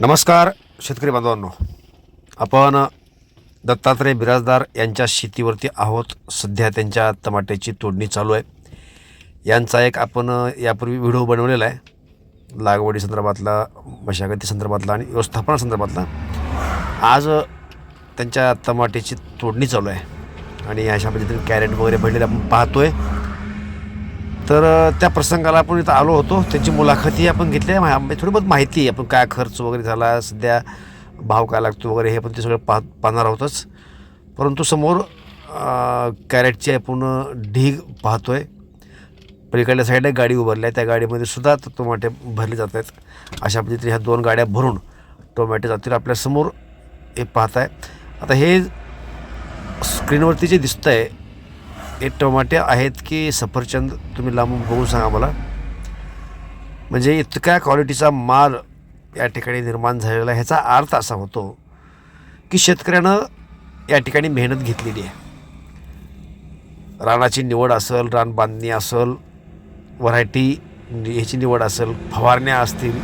नमस्कार शेतकरी बांधवांनो. आपण दत्तात्रय बिराजदार यांच्या शेतीवरती आहोत. सध्या त्यांच्या टमाट्याची तोडणी चालू आहे. यांचा एक आपण यापूर्वी व्हिडिओ बनवलेला आहे. लागवडी संदर्भातला मशागती संदर्भातला आणि व्यवस्थापना संदर्भातला. आज त्यांच्या टमाट्याची तोडणी चालू आहे. आणि अशा पद्धतीने कॅरेट वगैरे भरलेले आपण पाहतो आहे तर त्या प्रसंगाला आपण इथं आलो होतो. त्यांची मुलाखतही आपण घेतली आहे. मा- म्हणजे थोडी बहुत माहिती आहे. आपण काय खर्च वगैरे झाला सध्या भाव काय लागतो वगैरे हे पण ते सगळं पाह पाहणार आहोतच. परंतु समोर कॅरेटची आपण ढीग पाहतो आहे पलीकडल्या साईडला गाडी उभारली आहे. त्या गाडीमध्ये सुद्धा टोमॅटे भरले जात आहेत. अशा पद्धतीने ह्या दोन गाड्या भरून टोमॅटे जातील. आपल्यासमोर हे पाहत आहे आता हे स्क्रीनवरती जे दिसतं आहे हे टमाटे आहेत की सफरचंद तुम्ही लांबून बघून सांगा मला. म्हणजे इतक्या क्वालिटीचा माल या ठिकाणी निर्माण झालेला ह्याचा अर्थ असा होतो की शेतकऱ्यानं या ठिकाणी मेहनत घेतलेली आहे. रानाची निवड असेल रान बांधणी असेल व्हरायटी ह्याची निवड असेल फवारण्या असतील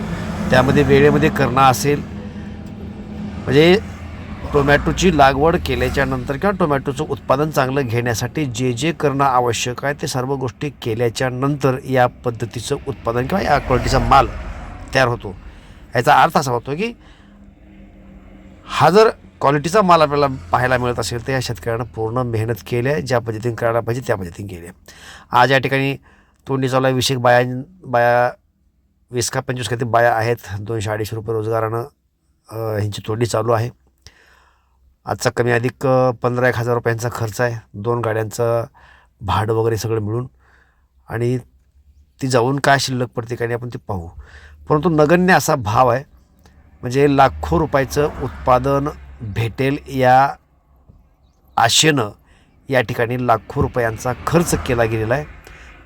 त्यामध्ये वेळेमध्ये करणं असेल. म्हणजे टोमॅटोची लागवड केल्याच्यानंतर किंवा टोमॅटोचं उत्पादन चांगलं घेण्यासाठी जे जे करणं आवश्यक आहे ते सर्व गोष्टी केल्याच्यानंतर या पद्धतीचं उत्पादन किंवा या क्वालिटीचा माल तयार होतो. याचा अर्थ असा होतो की हा जर क्वालिटीचा माल आपल्याला पाहायला मिळत असेल तर या शेतकऱ्यानं पूर्ण मेहनत केली आहे ज्या पद्धतीने करायला पाहिजे त्या पद्धतीने केली आहे. आज या ठिकाणी तोंडी चालू आहे विशेष बाया बाया वीस का पंचवीस काही बाया आहेत. दोनशे अडीचशे रुपये रोजगारानं ह्यांची तोंडी चालू आहे. आजचा कमी अधिक पंधरा एक हजार रुपयांचा खर्च आहे. दोन गाड्यांचं भाडं वगैरे सगळं मिळून. आणि ती जाऊन काय शिल्लक पडते काय आपण ते पाहू. परंतु नगण्य असा भाव आहे. म्हणजे लाखो रुपयाचं उत्पादन भेटेल या आशेनं या ठिकाणी लाखो रुपयांचा खर्च केला गेलेला आहे.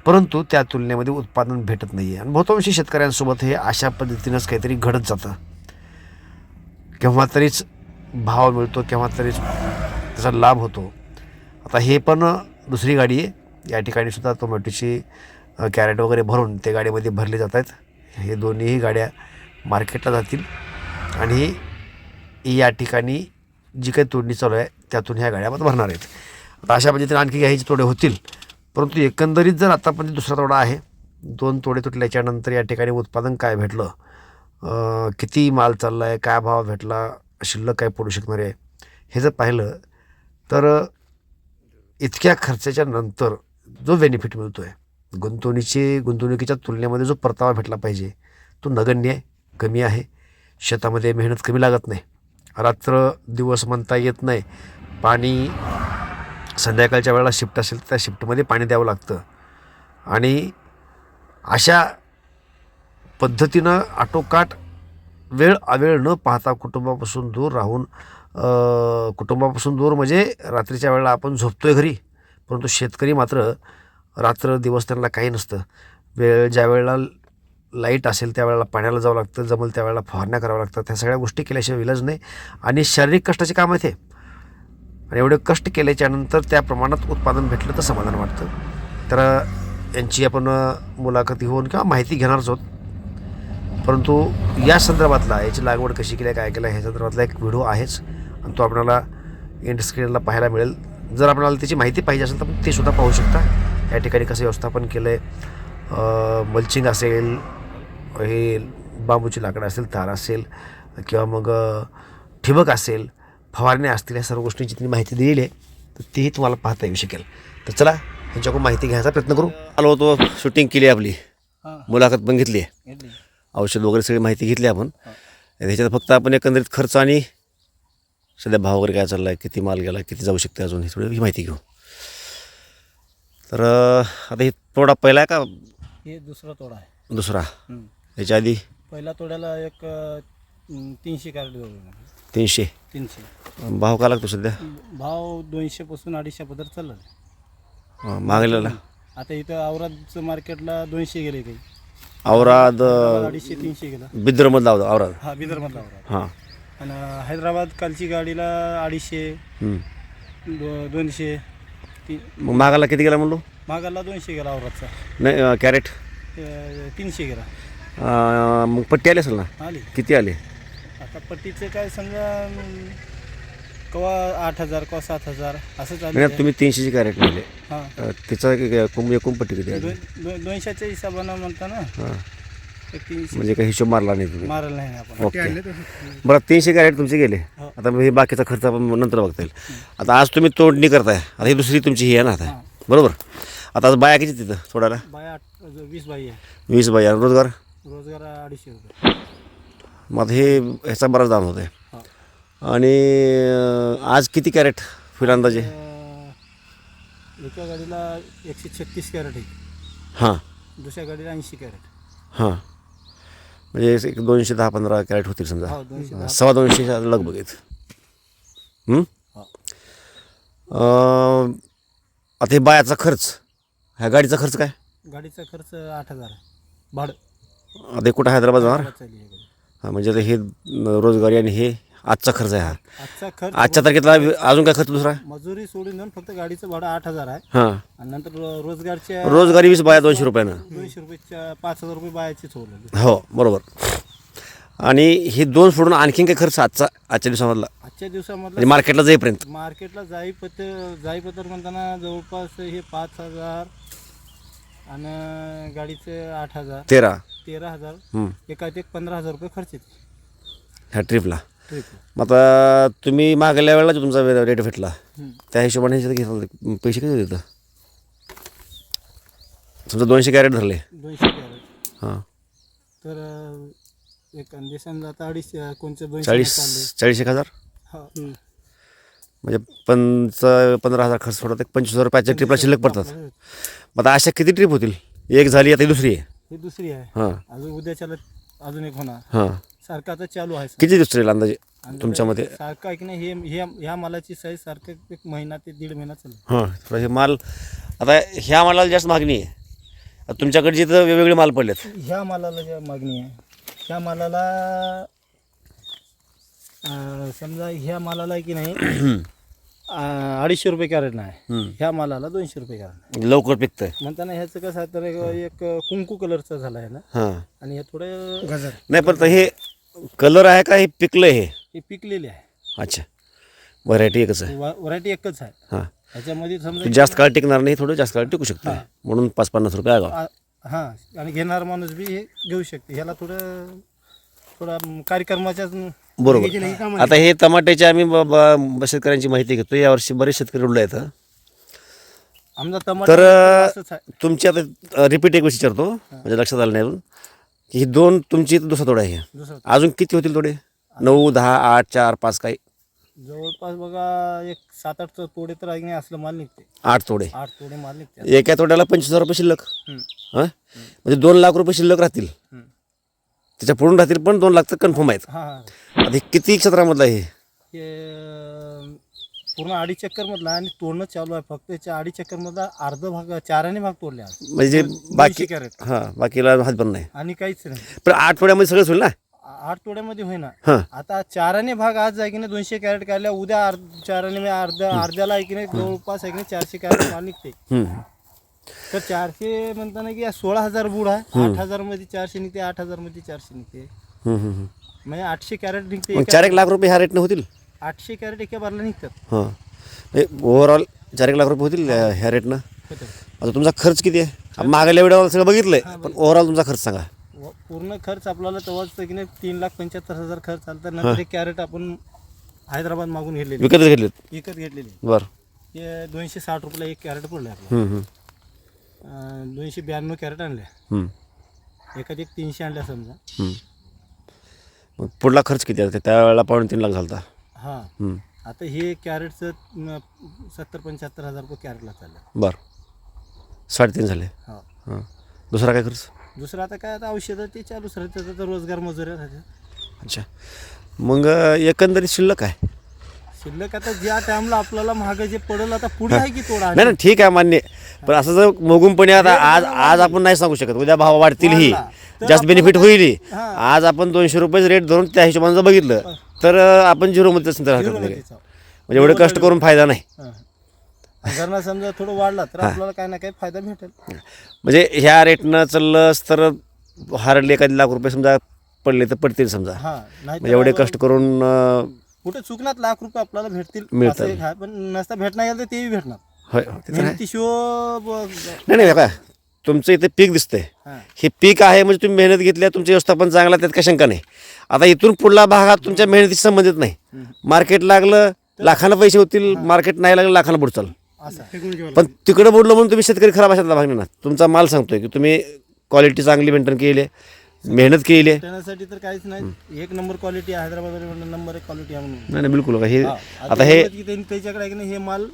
परंतु त्या तुलनेमध्ये उत्पादन भेटत नाही आहे आणि बहुतांशी शेतकऱ्यांसोबत हे अशा पद्धतीनंच काहीतरी घडत जातं. केव्हा तरीच भाव मिळतो केव्हा तरी त्याचा लाभ होतो. आता हे पण दुसरी गाडी आहे. या ठिकाणी सुद्धा टोमॅटोची कॅरेट वगैरे भरून ते गाडीमध्ये भरले जात आहेत. हे दोन्हीही गाड्या मार्केटला जातील. आणि या ठिकाणी जी काही तोडणी चालू आहे त्यातून ह्या गाड्या भरणार आहेत. आता अशा पद्धतीने आणखी घ्यायचे तोडे होतील. परंतु एकंदरीत जर आतापर्यंत दुसरा तोडा आहे दोन तोडे तुटल्याच्यानंतर या ठिकाणी उत्पादन काय भेटलं? किती माल चालला आहे काय भाव भेटला? शिल्लक काय पडू शकणार आहे? हे जर पाहिलं तर इतक्या खर्चाच्या नंतर जो बेनिफिट मिळतो आहे गुंतवणुकीची गुंतवणुकीच्या तुलनेमध्ये जो परतावा भेटला पाहिजे तो नगण्य आहे कमी आहे. शेतामध्ये मेहनत कमी लागत नाही. रात्र दिवस म्हणता येत नाही. पाणी संध्याकाळच्या वेळेला शिफ्ट असेल तर त्या शिफ्टमध्ये पाणी द्यावं लागतं. आणि अशा पद्धतीनं आटोकाट वेळ अवेळ न पाहता कुटुंबापासून दूर राहून कुटुंबापासून दूर म्हणजे रात्रीच्या वेळेला आपण झोपतोय घरी परंतु शेतकरी मात्र रात्र दिवस त्यांना काही नसतं. वेळ ज्या वेळेला लाइट असेल त्यावेळेला पाण्याला जावं लागतं जमल त्यावेळेला फवारण्या कराव्या लागतात. त्या सगळ्या गोष्टी केल्याशिवाय विलज नाही आणि शारीरिक कष्टाचे काम आहे ते आणि एवढे कष्ट केल्याच्यानंतर त्या प्रमाणात उत्पादन भेटलं तर समाधान वाटतं. तर यांची आपण मुलाखती होऊन किंवा माहिती घेणारच आहोत. परंतु या संदर्भातला याची लागवड कशी केली आहे, काय केलं आहे, ह्या संदर्भातला एक व्हिडिओ आहेच. आणि तो आपल्याला एंड स्क्रीनला पाहायला मिळेल. जर आपल्याला त्याची माहिती पाहिजे असेल तर आपण ते सुद्धा पाहू शकता. या ठिकाणी कसं व्यवस्थापन केलं आहे मल्चिंग असेल हे बांबूची लाकडं असेल तार असेल किंवा मग ठिबक असेल फवारण्या असतील या सर्व गोष्टींची त्यांनी माहिती दिलेली आहे तर तीही तुम्हाला पाहता येऊ शकेल. तर चला ह्यांच्याकडून माहिती घ्यायचा प्रयत्न करू. आलो होतो शूटिंग केली आपली. हां. मुलाखत पण घेतली आहे. घेतली. औषध वगैरे सगळी माहिती घेतली आपण. ह्याच्यात फक्त आपण एकंदरीत खर्च आणि सध्या भाव वगैरे काय चालला आहे किती माल गेला किती जाऊ शकते अजून ही थोडी ही माहिती घेऊ. तर आता ही तोडा पहिला आहे का? हे दुसरा तोडा आहे. दुसरा. हं. याच्या आधी? पहिला तोड्याला एक अं, तीनशे कॅरेट देऊ तीनशे. तीनशे. भाव का लागतो सध्या? भाव दोनशेपासून अडीचशे पदर चाललं. अं, मागलेला? आता इथं औरादचं मार्केटला दोनशे गेले काही. औराद अडीचशे तीनशे गेला. बिद्रमधला होता औराद? हा बिदरमधला औराद. हां. आणि हैदराबाद कालची गाडीला अडीचशे हं. दो दोनशे ती मग मागायला किती गेला म्हणलो? मागाला दोनशे गेला औरादचा. नाही अं, कॅरेट? अं, तीनशे गेला. अं, मग पट्टी आली असेल ना? आली. किती आले? आता पट्टीचे काय समजा अं, कवा आठ हजार कवा सात हजार असं चालू आहे. तुम्ही तीनशेची कॅरेट नेले हां. अ, तिचा एक- एक- एकूण एकूण पट्टी किती आहे? दोन- दोन- दोनशेच्या हिशोबानं म्हणता ना. हां. तीनशे. म्हणजे काही हिशोब मारला नाही तुम्ही? मारल नाही आपण. ओके. बरं तीनशे कॅरेट तुमचे गेले. हो. आता हे बाकीचा खर्च आपण नंतर बघता येईल. आता आज तुम्ही तोडणी करताय. आता ही दुसरी तुमची ही आहे ना आता? हां. बरोबर? आता आज बाया किती तिथं बाय आठ वीस बाई आहे. वीस बाया रोजगार? रोजगार अडीचशे रुपये. मग आता हे ह्याचा बराच दाम होत आहे हो. आणि आज किती कॅरेट अंदाजे? अं, एका गाडीला एकशे छत्तीस कॅरेट आहे. हां. दुसऱ्या गाडीला ऐंशी कॅरेट. हां. म्हणजे एक दोनशे दहा पंधरा कॅरेट होतील समजा. हो सव्वा दोनशे लगभग आहेत. हं? अं, आता हे बायाचा खर्च ह्या गाडीचा खर्च काय? गाडीचा खर्च आठ हजार भाडं. आता कुठं हैदराबाद जाणार. हां म्हणजे आता हे रोजगारी आणि हे आजचा खर्च आहे हा. आजचा खर्च आजच्या तारखेतला अजून काय खर्च दुसरा? मजुरी सोडून देऊन फक्त गाडीचं भाडं आठ हजार आहे. हां. आणि नंतर रो- रोजगारच्या रोजगारी वीस बाया दोनशे रुपयानं. दोनशे रुपयेच्या पाच हजार रुपये बायाचीच होईल हो बरोबर. आणि हे दोन सोडून आणखीन काय खर्च आजचा आजच्या दिवसामधला? आजच्या दिवसामधला म्हणजे मार्केटला जाईपर्यंत. मार्केटला जाई पत जाई पत्र म्हणताना जवळपास हे पाच हजार आणि गाडीचे आठ हजार. तेरा. तेरा हजार. हं, एकात एक पंधरा हजार रुपये खर्च येते. ह्या ट्रिपला ट्रिप मग आता तुम्ही मागल्या वेळेला जो तुमचा रेट भेटला. त्या हिशोबाने घेतला पैसे किती देतं? समजा दोनशे कॅरेट धरले. दोनशे कॅरेट. हां. तर एक आता अडीचशे दोनशे चाळीस चाळीस एक हजार? हा म्हणजे पंच पंधरा हजार खर्च सोडत एक पंचवीस हजार रुपयाच्या ट्रिपला शिल्लक पडतात. मग आता अशा किती ट्रिप होतील? एक झाली आता ही दुसरी आहे. ही दुसरी आहे. हां. अजून उद्याच्याला अजून एक होणार. हां. सारखं आता चालू आहे किती दिवस राहील अंदाजे आणि तुमच्या मते सारखं आहे की नाही हे हे ह्या मालाची साईज सारखं एक महिना ते दीड महिना चालू हां हे माल आता ह्या मालाला जास्त मागणी आहे. आता तुमच्याकडे जिथं वेगवेगळे माल पडलेत. ह्या मालाला ज्या मागणी आहे ह्या मालाला अं, समजा ह्या मालाला आहे की नाही अं, अडीचशे रुपये कॅरेट नाही हम्म. ह्या मालाला दोनशे रुपये कॅरेट लवकर पिकतंय. म्हणताना ह्याचं कसं आहे तर एक कुंकू कलरचं झालं आहे ना. हां. आणि हे थोडं गजर. नाही पण आता हे कलर आहे का हे पिकलं हे? हे पिकलेले आहे. अच्छा. व्हरायटी एकच आहे. व्हरायटी एकच आहे. हां. ह्याच्यामध्ये ते समजा जास्त काळ टिकणार नाही थोडं जास्त काळ टिकू शकतं. म्हणून पाच पन्नास रुपये आगाव. आ- हां. आणि घेणार माणूस बी हे घेऊ शकते. ह्याला थोडं थोडा कार्यक्रमाच्या बरोबर. आता हे टमाट्याची आम्ही ब- ब- शेतकऱ्यांची माहिती घेतो यावर्षी बरेच शेतकरी उडले आहेत हं. आमचा टमाटर तर असंच आहे. तुमची आता रिपीट एक विचारतो. म्हणजे लक्षात आलं नाही अजून. ही दोन तुमची दुसरा तोडा आहे दुसरं अजून किती होतील तोडे? नऊ दहा आठ चार पाच काही जवळपास बघा एक सात आठ तोडे तर आहे असलं माल निघते. आठ तोडे. आठ तोडे माल निघते. एका तोड्याला पंचवीस हजार रुपये शिल्लक. हां? म्हणजे दोन लाख रुपये शिल्लक राहतील. त्याच्या पुढून राहतील पण दोन लाख तर कन्फर्म आहेत. आता हे किती क्षेत्रामधलं आहे हे? पूर्ण अडीच चक्कर मधला आणि तोडणं चालू आहे. फक्त याच्या अडीच चक्कर मधला अर्ध भाग चाराने भाग तोडले आज. म्हणजे बाकी कॅरेट. हां बाकीला हात पण नाही. आणि काहीच नाही. पण आठवड्यामध्ये सगळंच होईल ना? आ- आठ तोड्यामध्ये होईना. हां. आता चाराने भाग आज आहे की नाही दोनशे कॅरेट काढल्या उद्या अर्ध चाराने अर्ध्या अर्ध्याला आहे की नाही जवळपास आहे की नाही चारशे कॅरेट माल निघते हम्म. तर चारशे म्हणताना की या सोळा हजार बुड आहे. आठ हजारमध्ये चारशे निघते आठ हजारमध्ये चारशे निघते हम्म, हम्म, हम्म. म्हणजे आठशे कॅरेट निघते मग एका- चार एक लाख रुपये ह्या रेटने होतील? आठशे कॅरेट एका बारला निघतात. हां. ओव्हरऑल चार एक लाख रुपये होतील अं, ह्या रेटनं. आता तुमचा खर्च किती आहे? मागल्या वेळेला सगळं बघितलंय पण ओव्हरऑल तुमचा खर्च सांगा. व पूर्ण खर्च आपल्याला तेव्हाच की नाही तीन लाख पंच्याहत्तर हजार खर्च आला तर नंतर हे. कॅरेट आपण हैदराबाद मागून घेतलेले. विकत घेतलेत? विकत घेतलेले. बरं. हे दोनशे साठ रुपयाला एक कॅरेट पडलं आपलं हम्म, हम्म, अं, दोनशे ब्याण्णव कॅरेट आणल्या. हम्म, एखादी एक तीनशे आणल्या समजा. हम्म. मग पुढला खर्च किती आहे? त्यावेळेला पावणे तीन लाख झाला होता. हां. हम्म, आता हे कॅरेटचं सत्तर पंच्याहत्तर हजार रुपये कॅरेटला चाललं. बरं. साडेतीन झाले. हा. हां. दुसरा काय खर्च? दुसरं आता काय आता औषधं ते चालूच राहते त्याचा रोजगार मजुऱ्या राहते अच्छा. मग अं, एकंदरीत शिल्लक आहे शिल्लक आता ज्या टाइमला आपल्याला महाग जे पडेल आता पुढे आहे की तोडा नाही नाही ठीक आहे मान्य. पण असं जर मोगूनपणे आता आज आज आपण नाही सांगू शकत. उद्या भाव वाढतील ही. वाढला. जास्त बेनिफिट होईल. आज आपण दोनशे रुपयेच रेट धरून त्या हिशोबाने जर बघितलं तर आपण झिरोमध्ये चिंता हरकत नाही. म्हणजे एवढे कष्ट करून फायदा नाही. जर समजा थोडं वाढला तर आपल्याला काही ना काही फायदा भेटेल. म्हणजे ह्या रेटनं चाललंच तर हार्डली एखादी लाख रुपये समजा पडले तर पडतील समजा. म्हणजे एवढे कष्ट करून कुठे चुकणार लाख रुपये आपल्याला भेटतील मिळतात. पण नसता भेटणार गेलं तर तेही भेटणार. नाही नाही तुमचं इथे पीक दिसतंय. हा. हे पीक आहे म्हणजे तुम्ही मेहनत घेतली तुमचं व्यवस्थापन चांगलं आहे, त्यात काही शंका नाही. आता इथून पुढला भाग हा तुमच्या मेहनतीशी संबंधित नाही. मार्केट लागलं लाखाला पैसे होतील मार्केट नाही लागलं लाखाला बुडचाल पण तिकडं बुडलं म्हणून तुम्ही शेतकरी खराब अशातला भाग नाही ना. तुमचा माल सांगतोय की तुम्ही क्वालिटी चांगली मेंटेन केली आहे, मेहनत केली आहे. त्यासाठी तर काहीच नाही. एक नंबर क्वालिटी आहे हैदराबाद नंबर एक क्वालिटी आहे म्हणून. नाही नाही बिलकुल. हे हा, आता हे बोलत की त्यांनी त्याच्याकडे आहे की नाही हे माल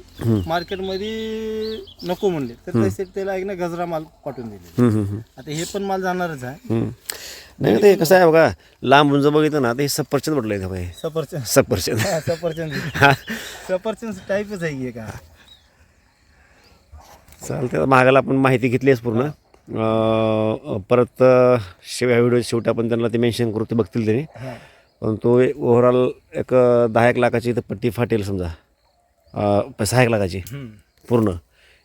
मार्केटमध्ये नको म्हणले. तर त्यासाठी त्याला आहे की नाही गजरा माल पाठवून दिले. हम्म, हम्म, हम्म, आता हे पण माल जाणारच आहे. हम्म. नाही ते कसं आहे बघा लांब उंच बघितलं ना ते सफरचंद म्हटलं इथं भाई सफरचंद. सफरचंद. हा, सफरचंद. हा. सफरचंद टाईपच आहे की हे का चालते मागायला आपण माहिती घेतली आहेस पूर्ण. परत शेव ह्या व्हिडिओ शेवटी आपण त्यांना ते मेन्शन करू ते बघतील त्यांनी. हा. पण तो ओव्हरऑल एक दहा एक लाखाची इथं पट्टी फाटेल समजा. अं, सहा एक लाखाची. पूर्ण.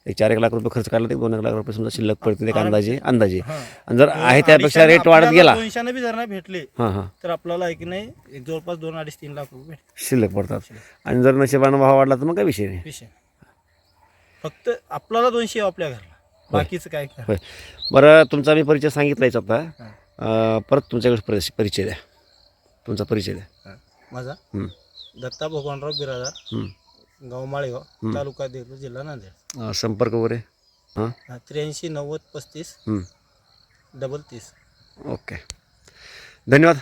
एक चार एक लाख रुपये खर्च काढला तर एक दोन एक लाख रुपये समजा शिल्लक पडतील एक अंदाजे अंदाजे. आणि जर आहे त्यापेक्षा रेट वाढत गेला. दोनशेने बी जर नाही भेटले हां हां. तर आपल्याला आहे की नाही एक जवळपास दोन अडीच तीन लाख रुपये भेटतील. शिल्लक पडतात. आणि जर नशिबानं भाव वाढला तर मग काय विषय नाही. विषय फक्त आपल्याला दोनशे आपल्या घरला. बाकीचं काय होय. बरं तुमचा मी परिचय सांगितलायच आता अं, परत तुमच्याकडे परिचय परिचय द्या. तुमचा परिचय द्या. हा. माझा? हं, दत्ता भगवानराव बिरादार. हं. गाव माळेगाव तालुका देगलूर जिल्हा नांदेड. अं, संपर्क वगैरे? हा, त्र्याऐंशी नव्वद पस्तीस हं. डबल तीस. ओके. धन्यवाद.